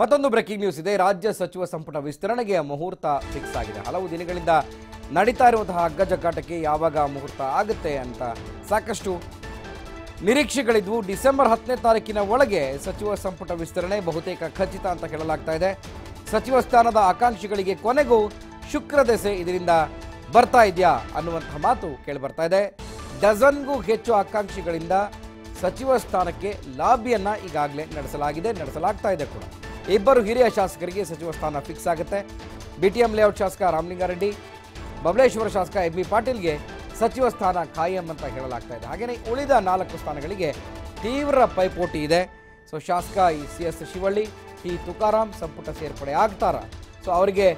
ಮತ್ತೊಂದು breaking news ಇದೆ. ರಾಜ್ಯ ಸಚಿವ ಸಂಪುಟ ವಿಸ್ತರಣೆಗೆ ಮುಹೂರ್ತ ಫಿಕ್ಸ್ ಆಗಿದೆ. ಹಲವು ದಿನಗಳಿಂದ ನಡೀತಾ ಇರುವಂತಹ ಹಗ್ಗಜಗ್ಗಾಟಕ್ಕೆ ಯಾವಾಗ ಮುಹೂರ್ತ ಆಗುತ್ತೆ ಅಂತ ಸಾಕಷ್ಟು ನಿರೀಕ್ಷೆಗಳಿದ್ವು. ಡಿಸೆಂಬರ್ ಹತ್ತನೇ ತಾರೀಕಿನ ಒಳಗೆ ಸಚಿವ ಸಂಪುಟ ವಿಸ್ತರಣೆ ಬಹುತೇಕ ಖಚಿತ ಅಂತ ಹೇಳಲಾಗ್ತಾ ಇದೆ. ಸಚಿವ ಸ್ಥಾನದ ಆಕಾಂಕ್ಷಿಗಳಿಗೆ ಕೊನೆಗೂ ಶುಕ್ರ ದೆಸೆ ಇದರಿಂದ ಬರ್ತಾ ಇದೆಯಾ ಅನ್ನುವಂತಹ ಮಾತು ಕೇಳಿ ಬರ್ತಾ ಇದೆ. ಡಜನ್ಗೂ ಹೆಚ್ಚು ಆಕಾಂಕ್ಷಿಗಳಿಂದ ಸಚಿವ ಸ್ಥಾನಕ್ಕೆ ಲಾಬಿಯನ್ನ ಈಗಾಗಲೇ ನಡೆಸಲಾಗಿದೆ. ನಡೆಸಲಾಗ್ತಾ ಇದೆ ಕೂಡ. ಇಬ್ಬರು ಹಿರಿಯ ಶಾಸಕರಿಗೆ ಸಚಿವ ಸ್ಥಾನ ಫಿಕ್ಸ್ ಆಗುತ್ತೆ. ಬಿಟಿಎಂ ಲೇಔಟ್ ಶಾಸಕ ರಾಮಲಿಂಗಾರೆಡ್ಡಿ, ಬಬಲೇಶ್ವರ ಶಾಸಕ ಎಂ ಬಿ ಪಾಟೀಲ್ಗೆ ಸಚಿವ ಸ್ಥಾನ ಖಾಯಂ ಅಂತ ಹೇಳಲಾಗ್ತಾ ಇದೆ. ಹಾಗೆಯೇ ಉಳಿದ ನಾಲ್ಕು ಸ್ಥಾನಗಳಿಗೆ ತೀವ್ರ ಪೈಪೋಟಿ ಇದೆ. ಸೊ, ಶಾಸಕ ಈ C S Shivalli T Tukaram ಸಂಪುಟ ಸೇರ್ಪಡೆ ಆಗ್ತಾರ. ಸೊ, ಅವರಿಗೆ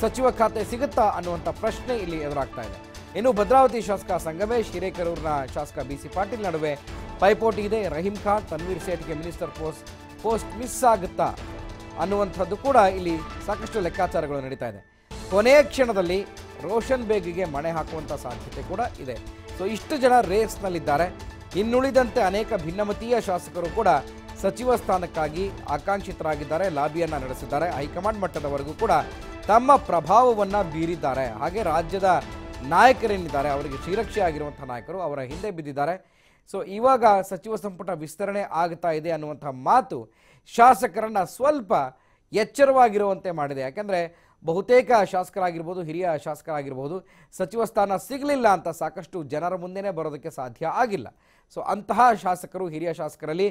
ಸಚಿವ ಖಾತೆ ಸಿಗುತ್ತಾ ಅನ್ನುವಂಥ ಪ್ರಶ್ನೆ ಇಲ್ಲಿ ಎದುರಾಗ್ತಾ ಇದೆ. ಇನ್ನು ಭದ್ರಾವತಿ ಶಾಸಕ ಸಂಗಮೇಶ್, ಹಿರೇಕರೂರಿನ ಶಾಸಕ ಬಿ ಸಿ ಪಾಟೀಲ್ ನಡುವೆ ಪೈಪೋಟಿ ಇದೆ. ರಹೀಂ ಖಾನ್, ತನ್ವೀರ್ ಸೇಠ್ಗೆ ಮಿನಿಸ್ಟರ್ ಪೋಸ್ಟ್ ಪೋಸ್ಟ್ ಮಿಸ್ ಆಗುತ್ತಾ ಅನ್ನುವಂಥದ್ದು ಕೂಡ ಇಲ್ಲಿ ಸಾಕಷ್ಟು ಲೆಕ್ಕಾಚಾರಗಳು ನಡೀತಾ ಇದೆ. ಕೊನೆಯ ಕ್ಷಣದಲ್ಲಿ ರೋಷನ್ ಬೇಗಿಗೆ ಮಣೆ ಹಾಕುವಂಥ ಸಾಧ್ಯತೆ ಕೂಡ ಇದೆ. ಸೊ ಇಷ್ಟು ಜನ ರೇಸ್ನಲ್ಲಿದ್ದಾರೆ. ಇನ್ನುಳಿದಂತೆ ಅನೇಕ ಭಿನ್ನಮತೀಯ ಶಾಸಕರು ಕೂಡ ಸಚಿವ ಸ್ಥಾನಕ್ಕಾಗಿ ಆಕಾಂಕ್ಷಿತರಾಗಿದ್ದಾರೆ, ಲಾಬಿಯನ್ನ ನಡೆಸಿದ್ದಾರೆ. ಹೈಕಮಾಂಡ್ ಮಟ್ಟದವರೆಗೂ ಕೂಡ ತಮ್ಮ ಪ್ರಭಾವವನ್ನು ಬೀರಿದ್ದಾರೆ. ಹಾಗೆ ರಾಜ್ಯದ ನಾಯಕರೇನಿದ್ದಾರೆ, ಅವರಿಗೆ ಶ್ರೀರಕ್ಷೆ ನಾಯಕರು ಅವರ ಹಿಂದೆ ಬಿದ್ದಿದ್ದಾರೆ. ಸೊ ಇವಾಗ ಸಚಿವ ಸಂಪುಟ ವಿಸ್ತರಣೆ ಆಗ್ತಾ ಇದೆ ಅನ್ನುವಂಥ ಮಾತು ಶಾಸಕರನ್ನು ಸ್ವಲ್ಪ ಎಚ್ಚರವಾಗಿರುವಂತೆ ಮಾಡಿದೆ. ಯಾಕೆಂದರೆ ಬಹುತೇಕ ಶಾಸಕರಾಗಿರ್ಬೋದು, ಹಿರಿಯ ಶಾಸಕರಾಗಿರ್ಬೋದು, ಸಚಿವ ಸ್ಥಾನ ಸಿಗಲಿಲ್ಲ ಅಂತ ಸಾಕಷ್ಟು ಜನರ ಮುಂದೆನೇ ಬರೋದಕ್ಕೆ ಸಾಧ್ಯ ಆಗಿಲ್ಲ. ಸೊ ಅಂತಹ ಶಾಸಕರು, ಹಿರಿಯ ಶಾಸಕರಲ್ಲಿ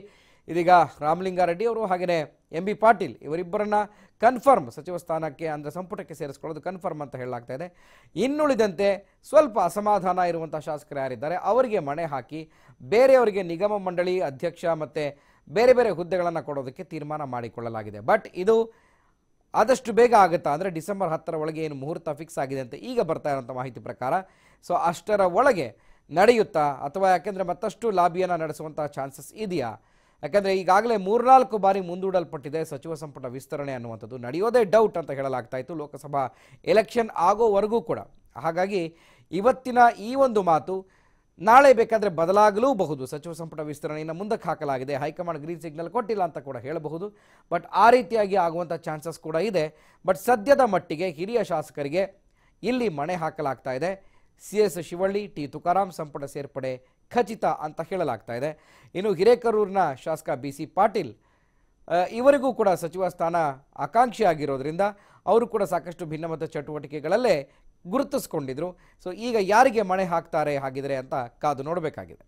ಇದೀಗ ರಾಮಲಿಂಗಾರೆಡ್ಡಿ ಅವರು ಹಾಗೆಯೇ ಎಂ ಬಿ ಪಾಟೀಲ್ ಇವರಿಬ್ಬರನ್ನ ಕನ್ಫರ್ಮ್ ಸಚಿವ ಸ್ಥಾನಕ್ಕೆ ಅಂದರೆ ಸಂಪುಟಕ್ಕೆ ಸೇರಿಸ್ಕೊಳ್ಳೋದು ಕನ್ಫರ್ಮ್ ಅಂತ ಹೇಳಲಾಗ್ತಾ ಇದೆ. ಇನ್ನುಳಿದಂತೆ ಸ್ವಲ್ಪ ಅಸಮಾಧಾನ ಇರುವಂಥ ಶಾಸಕರು ಯಾರಿದ್ದಾರೆ? ಅವರಿಗೆ ಮಣೆ ಹಾಕಿ ಬೇರೆಯವರಿಗೆ ನಿಗಮ ಮಂಡಳಿ ಅಧ್ಯಕ್ಷ ಮತ್ತು ಬೇರೆ ಬೇರೆ ಹುದ್ದೆಗಳನ್ನು ಕೊಡೋದಕ್ಕೆ ತೀರ್ಮಾನ ಮಾಡಿಕೊಳ್ಳಲಾಗಿದೆ. ಬಟ್ ಇದು ಆದಷ್ಟು ಬೇಗ ಆಗುತ್ತಾ ಅಂದರೆ ಡಿಸೆಂಬರ್ ಹತ್ತರ ಒಳಗೆ ಏನು ಮುಹೂರ್ತ ಫಿಕ್ಸ್ ಆಗಿದೆ ಅಂತ ಈಗ ಬರ್ತಾ ಇರೋಂಥ ಮಾಹಿತಿ ಪ್ರಕಾರ ಸೊ ಅಷ್ಟರ ಒಳಗೆ ನಡೆಯುತ್ತಾ ಅಥವಾ ಯಾಕೆಂದರೆ ಮತ್ತಷ್ಟು ಲಾಬಿಯನ್ನು ನಡೆಸುವಂಥ ಚಾನ್ಸಸ್ ಇದೆಯಾ? ಯಾಕಂದರೆ ಈಗಾಗಲೇ ಮೂರ್ನಾಲ್ಕು ಬಾರಿ ಮುಂದೂಡಲ್ಪಟ್ಟಿದೆ ಸಚಿವ ಸಂಪುಟ ವಿಸ್ತರಣೆ ಅನ್ನುವಂಥದ್ದು. ನಡೆಯೋದೇ ಡೌಟ್ ಅಂತ ಹೇಳಲಾಗ್ತಾ ಇತ್ತು ಲೋಕಸಭಾ ಎಲೆಕ್ಷನ್ ಆಗೋವರೆಗೂ ಕೂಡ. ಹಾಗಾಗಿ ಇವತ್ತಿನ ಈ ಒಂದು ಮಾತು ನಾಳೆ ಬೇಕಾದರೆ ಬದಲಾಗಲೂಬಹುದು. ಸಚಿವ ಸಂಪುಟ ವಿಸ್ತರಣೆಯನ್ನು ಮುಂದಕ್ಕೆ ಹಾಕಲಾಗಿದೆ. ಹೈಕಮಾಂಡ್ ಗ್ರೀನ್ ಸಿಗ್ನಲ್ ಕೊಟ್ಟಿಲ್ಲ ಅಂತ ಕೂಡ ಹೇಳಬಹುದು. ಬಟ್ ಆ ರೀತಿಯಾಗಿ ಆಗುವಂಥ ಚಾನ್ಸಸ್ ಕೂಡ ಇದೆ. ಬಟ್ ಸದ್ಯದ ಮಟ್ಟಿಗೆ ಹಿರಿಯ ಶಾಸಕರಿಗೆ ಇಲ್ಲಿ ಮಣೆ ಹಾಕಲಾಗ್ತಾ ಇದೆ. C S Shivalli, T Tukaram ಸಂಪುಟ ಸೇರ್ಪಡೆ ಖಚಿತ ಅಂತ ಹೇಳಲಾಗ್ತಾ ಇದೆ. ಇನ್ನು ಹಿರೇಕರೂರಿನ ಶಾಸಕ ಬಿ ಸಿ ಪಾಟೀಲ್ ಇವರಿಗೂ ಕೂಡ ಸಚಿವ ಸ್ಥಾನ ಆಕಾಂಕ್ಷಿ ಆಗಿರೋದ್ರಿಂದ ಅವರು ಕೂಡ ಸಾಕಷ್ಟು ಭಿನ್ನಮತ ಚಟುವಟಿಕೆಗಳಲ್ಲೇ ಗುರುತಿಸ್ಕೊಂಡಿದ್ರು. ಸೊ, ಈಗ ಯಾರಿಗೆ ಮಣೆ ಹಾಕ್ತಾರೆ ಹಾಗಿದ್ರೆ ಅಂತ ಕಾದು ನೋಡಬೇಕಾಗಿದೆ.